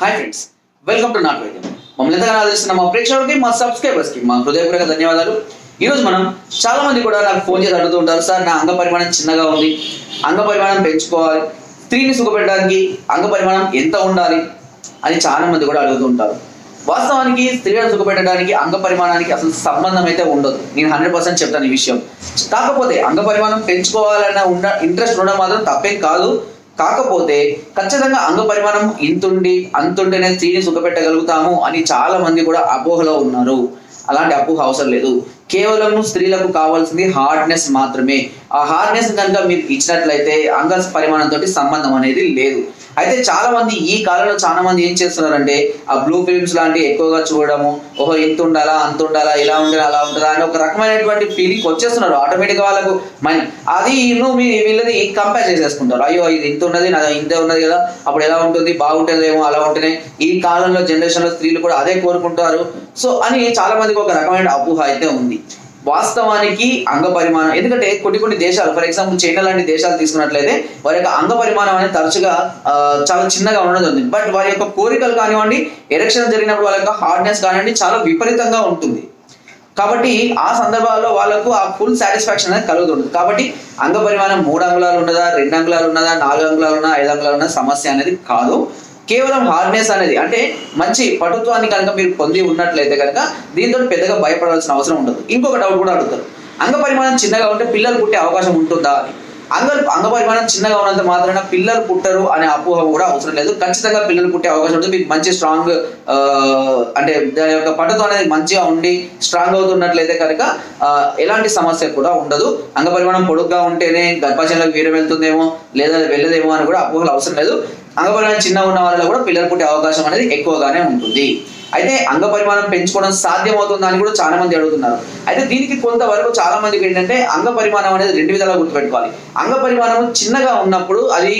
Hi friends welcome to నాట్ వైద్యం మమ్మల్ని ఎంతగానో ఆదరిస్తున్న మా ప్రేక్షకులకి మా సబ్స్క్రైబర్స్కి మా హృదయపూర్వక ధన్యవాదాలు. ఈ రోజు మనం చాలా మంది కూడా నాకు ఫోన్ చేసి అడుగుతూ ఉంటారు సార్ నా అంగ పరిమాణం చిన్నగా ఉంది. అంగ పరిమాణం పెంచుకోవాలి. స్త్రీని సుఖపెట్టడానికి అంగ పరిమాణం ఎంత ఉండాలి? అని చాలా మంది కూడా అడుగుతూ ఉంటారు. వాస్తవానికి స్త్రీలను సుఖపెట్టడానికి అంగ పరిమాణానికి అసలు సంబంధం అయితే ఉండదు. నేను హండ్రెడ్ పర్సెంట్ చెప్తాను ఈ విషయం. కాకపోతే అంగ పరిమాణం పెంచుకోవాలన్న ఉన్న ఇంట్రెస్ట్ ఉండడం మాత్రం తప్పేం కాదు. కాకపోతే ఖచ్చితంగా అంగ పరిమాణం ఇంతుండి అంతుంటేనే స్త్రీని సుఖపెట్టగలుగుతాము అని చాలా మంది కూడా అపోహలో ఉన్నారు. అలాంటి అపోహ అవసరం లేదు. కేవలం స్త్రీలకు కావాల్సింది హార్డ్నెస్ మాత్రమే. ఆ హార్డ్నెస్ కనుక మీరు ఇచ్చినట్లయితే అంగ పరిమాణంతో సంబంధం అనేది లేదు. అయితే చాలా మంది ఈ కాలంలో చాలా మంది ఏం చేస్తున్నారంటే ఆ బ్లూ ఫిల్మ్స్ లాంటివి ఎక్కువగా చూడడము ఓహో ఇంత ఉండాలా అంత ఉండాలా ఇలా ఉండాలా అలా ఉంటుందా అని ఒక రకమైనటువంటి ఫీలింగ్ వచ్చేస్తున్నారు. ఆటోమేటిక్గా వాళ్ళకు మైండ్ అది నువ్వు మీ వీళ్ళది కంపేర్ చేసేసుకుంటారు. అయ్యో ఇది ఇంత ఉన్నది నాది ఇంత ఉన్నది కదా అప్పుడు ఎలా ఉంటుంది బాగుంటుందేమో అలా ఉంటేనే ఈ కాలంలో జనరేషన్లో స్త్రీలు కూడా అదే కోరుకుంటారు. సో అని చాలా మందికి ఒక రకమైన అపోహ అయితే ఉంది. వాస్తవానికి అంగ పరిమాణం ఎందుకంటే కొన్ని కొన్ని దేశాలు ఫర్ ఎగ్జాంపుల్ చైనా లాంటి దేశాలు తీసుకున్నట్లయితే వారి యొక్క అంగ పరిమాణం అనేది తరచుగా చాలా చిన్నగా ఉండడం జరుగుతుంది. బట్ వారి యొక్క కోరికలు కానివ్వండి ఎరక్షన్ జరిగినప్పుడు వాళ్ళ యొక్క హార్డ్నెస్ కానివ్వండి చాలా విపరీతంగా ఉంటుంది. కాబట్టి ఆ సందర్భాల్లో వాళ్ళకు ఆ ఫుల్ సాటిస్ఫాక్షన్ అనేది కలుగుతుంది కాబట్టి అంగ పరిమాణం మూడు అంగుళాలు ఉన్నదా రెండు అంగుళాలు ఉన్నదా నాలుగు అంగుళాలు ఉన్నదా ఐదు అంగుళాలు ఉన్నదా సమస్య అనేది కాదు. కేవలం హార్డ్నెస్ అనేది అంటే మంచి పటుత్వాన్ని కనుక మీరు పొంది ఉన్నట్లయితే కనుక దీంతో పెద్దగా భయపడాల్సిన అవసరం ఉండదు. ఇంకొక డౌట్ కూడా అడుగుతారు. అంగ పరిమాణం చిన్నగా ఉంటే పిల్లలు పుట్టే అవకాశం ఉంటుందా అని. అంగ అంగ పరిమాణం చిన్నగా ఉన్నంత మాత్రాన పిల్లలు పుట్టరు అనే అపోహ కూడా అవసరం లేదు. ఖచ్చితంగా పిల్లలు పుట్టే అవకాశం ఉంటుంది. మీకు మంచి స్ట్రాంగ్ అంటే దాని యొక్క పట్టుతో అనేది మంచిగా ఉండి స్ట్రాంగ్ అవుతున్నట్లయితే కనుక ఎలాంటి సమస్య కూడా ఉండదు. అంగ పరిమాణం పొడుగ్గా ఉంటేనే గర్భాశయంలోకి వీరం వెళ్తుందేమో లేదా వెళ్ళదేమో అని కూడా అపోహలు అవసరం లేదు. అంగ పరిమాణం చిన్నగా ఉన్న వాళ్ళలో కూడా పిల్లలు పుట్టే అవకాశం అనేది ఎక్కువగానే ఉంటుంది. అయితే అంగ పరిమాణం పెంచుకోవడం సాధ్యమవుతుందా అని కూడా చాలా మంది అడుగుతున్నారు. అయితే దీనికి కొంతవరకు చాలా మందికి ఏంటంటే అంగ పరిమాణం అనేది రెండు విధాలుగా గుర్తుపెట్టుకోవాలి. అంగ పరిమాణం చిన్నగా ఉన్నప్పుడు అది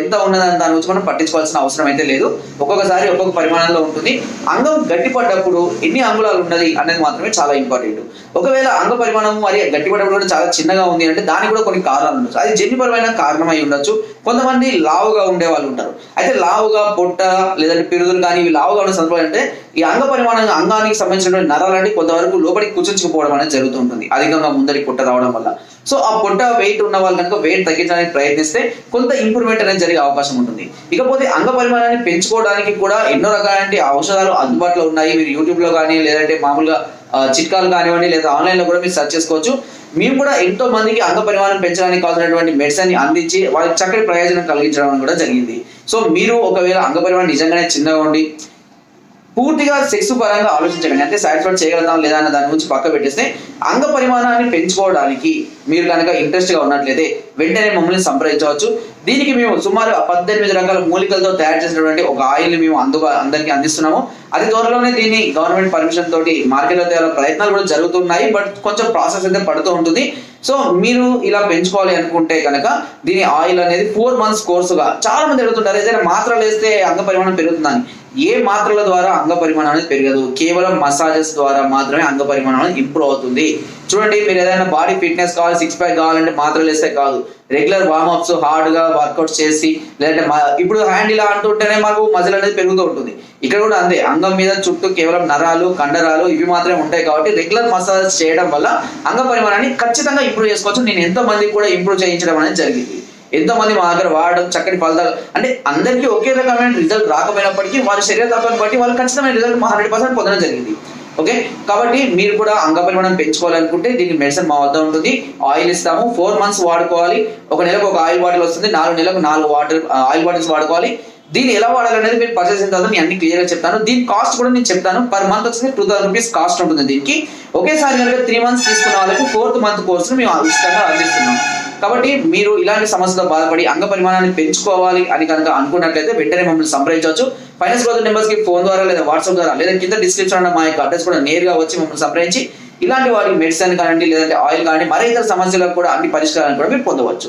ఎంత ఉన్నదని దాని గురించి మనం పట్టించుకోవాల్సిన అవసరం అయితే లేదు. ఒక్కొక్కసారి ఒక్కొక్క పరిమాణంలో ఉంటుంది. అంగం గట్టిపడ్డప్పుడు ఎన్ని అంగుళాలు ఉన్నది అనేది మాత్రమే చాలా ఇంపార్టెంట్. ఒకవేళ అంగ పరిమాణం మరి గట్టిపడ్డప్పుడు కూడా చాలా చిన్నగా ఉంది అంటే దానికి కూడా కొన్ని కారణాలు ఉండొచ్చు. అది జన్యుపరమైన కారణం అయి ఉండొచ్చు. కొంతమంది లావుగా ఉండే వాళ్ళు ఉంటారు. అయితే లావుగా పొట్ట లేదంటే పిరుదులు కానీ ఇవి లావుగా ఉన్న సందర్భాలు అంటే ఈ అంగ పరిమాణం అంగానికి సంబంధించినటువంటి నరాలంటే కొంతవరకు లోపలికి కుచించుకుపోవడం అనేది జరుగుతుంటుంది. అధికంగా ముందరి పొట్ట రావడం వల్ల. సో ఆ పొట్ట వెయిట్ ఉన్న వాళ్ళు కనుక వెయిట్ తగ్గించడానికి ప్రయత్నిస్తే కొంత ఇంప్రూవ్మెంట్ అనేది జరిగే అవకాశం ఉంటుంది. ఇకపోతే అంగ పరిమాణాన్ని పెంచుకోవడానికి కూడా ఎన్నో రకాలంటి ఔషధాలు అందుబాటులో ఉన్నాయి. మీరు యూట్యూబ్లో కానీ లేదంటే మామూలుగా చిట్కాలు కానివ్వండి లేదా ఆన్లైన్లో కూడా మీరు సెర్చ్ చేసుకోవచ్చు. మేము కూడా ఎంతో మందికి అంగ పరిమాణం పెంచడానికి కావాల్సినటువంటి మెడిసిన్ని అందించి వాళ్ళకి చక్కటి ప్రయోజనం కలిగించడం కూడా జరిగింది. సో మీరు ఒకవేళ అంగ పరిమాణం నిజంగానే చిన్నగా ఉండి పూర్తిగా సెక్స్ పరంగా ఆలోచించకండి. అంటే సాటిస్ఫై చేయగలుగుతాం లేదా అన్న దాని గురించి పక్క పెట్టేస్తే అంగ పరిమాణాన్ని పెంచుకోవడానికి మీరు కనుక ఇంట్రెస్ట్గా ఉన్నట్లయితే వెంటనే మమ్మల్ని సంప్రదించవచ్చు. దీనికి మేము సుమారు పద్దెనిమిది రకాల మూలికలతో తయారు చేసినటువంటి ఒక ఆయిల్ మేము అందుబా అందరికీ అందిస్తున్నాము. అతి త్వరలోనే దీన్ని గవర్నమెంట్ పర్మిషన్ తోటి మార్కెట్లో తేవాల ప్రయత్నాలు కూడా జరుగుతున్నాయి. బట్ కొంచెం ప్రాసెస్ అయితే పడుతూ ఉంటుంది. సో మీరు ఇలా పెంచుకోవాలి అనుకుంటే కనుక దీని ఆయిల్ అనేది ఫోర్ మంత్స్ కోర్సుగా చాలా మంది అడుగుతుంటారు ఏదైనా మాత్రలు వేస్తే అంగ పరిమాణం పెరుగుతుందని ఏ మాత్రల ద్వారా అంగ పరిమాణం అనేది పెరగదు. కేవలం మసాజెస్ ద్వారా మాత్రమే అంగ పరిమాణం అనేది ఇంప్రూవ్ అవుతుంది. చూడండి మీరు ఏదైనా బాడీ ఫిట్నెస్ కావాలి సిక్స్ ప్యాక్ కావాలంటే మాత్రలు వేస్తే కాదు. రెగ్యులర్ వార్మప్స్ హార్డ్గా చేసి లేదంటే ఇప్పుడు హ్యాండ్ ఇలా అంటుంటేనే మాకు మజిల్ అనేది పెరుగుతూ ఉంటుంది. ఇక్కడ కూడా అంతే అంగం మీద చుట్టూ కేవలం నరాలు కండరాలు ఇవి మాత్రమే ఉంటాయి కాబట్టి రెగ్యులర్ మసాజ్ చేయడం వల్ల అంగ పరిమాణాన్ని ఖచ్చితంగా ఇంప్రూవ్ చేసుకోవచ్చు. నేను ఎంతో మందికి కూడా ఇంప్రూవ్ చేయించడం అనేది జరిగింది. ఎంతో మంది మా దగ్గర వాడడం చక్కటి ఫలితాలు అంటే అందరికీ ఒకే రకమైన రిజల్ట్ రాకపోయినప్పటికీ వారి శరీర తత్వాన్ని బట్టి వాళ్ళు ఖచ్చితమైన రిజల్ట్ హండ్రెడ్ పర్సెంట్ పొందడం జరిగింది. ఓకే? కాబట్టి మీరు కూడా అంగ పరిమాణం పెంచుకోవాలనుకుంటే దీనికి మెడిసిన్ మా వద్ద ఉంటుంది. ఆయిల్ ఇస్తాము. ఫోర్ మంత్స్ వాడుకోవాలి. ఒక నెలకు ఒక ఆయిల్ బాటిల్ వస్తుంది. నాలుగు నెలలకు నాలుగు వాటర్ ఆయిల్ బాటిల్స్ వాడుకోవాలి. దీన్ని ఎలా వాడాలనేది మీరు పర్చేస్ అయిన తర్వాత నేను అన్ని క్లియర్గా చెప్తాను. దీని కాస్ట్ కూడా నేను చెప్తాను. పర్ మంత్ వచ్చేసి టూ థౌసండ్ రూపీస్ కాస్ట్ ఉంటుంది దీనికి. ఒకేసారి కనుక త్రీ మంత్స్ తీసుకున్న వాళ్ళకి ఫోర్త్ మంత్ కోర్సును మేము ఉచితంగా అందిస్తున్నాం కాబట్టి మీరు ఇలాంటి సమస్యతో బాధపడి అంగ పరిమాణాన్ని పెంచుకోవాలి అని కనుక అనుకున్నట్లయితే వెంటనే మమ్మల్ని సంప్రదించవచ్చు. ఫైనాన్స్ గ్రోత్ నెంబర్స్కి ఫోన్ ద్వారా లేదా వాట్సాప్ ద్వారా లేదా కింద డిస్క్రిప్షన్ ఉన్న మా యొక్క అడ్రస్ కూడా నేరుగా వచ్చి మమ్మల్ని సంప్రదించి ఇలాంటి వారికి మెడిసిన్ కానివ్వండి లేదంటే ఆయిల్ కానీ మరే ఇతర సమస్యలకు కూడా అన్ని పరిష్కారాలను కూడా మీరు పొందవచ్చు.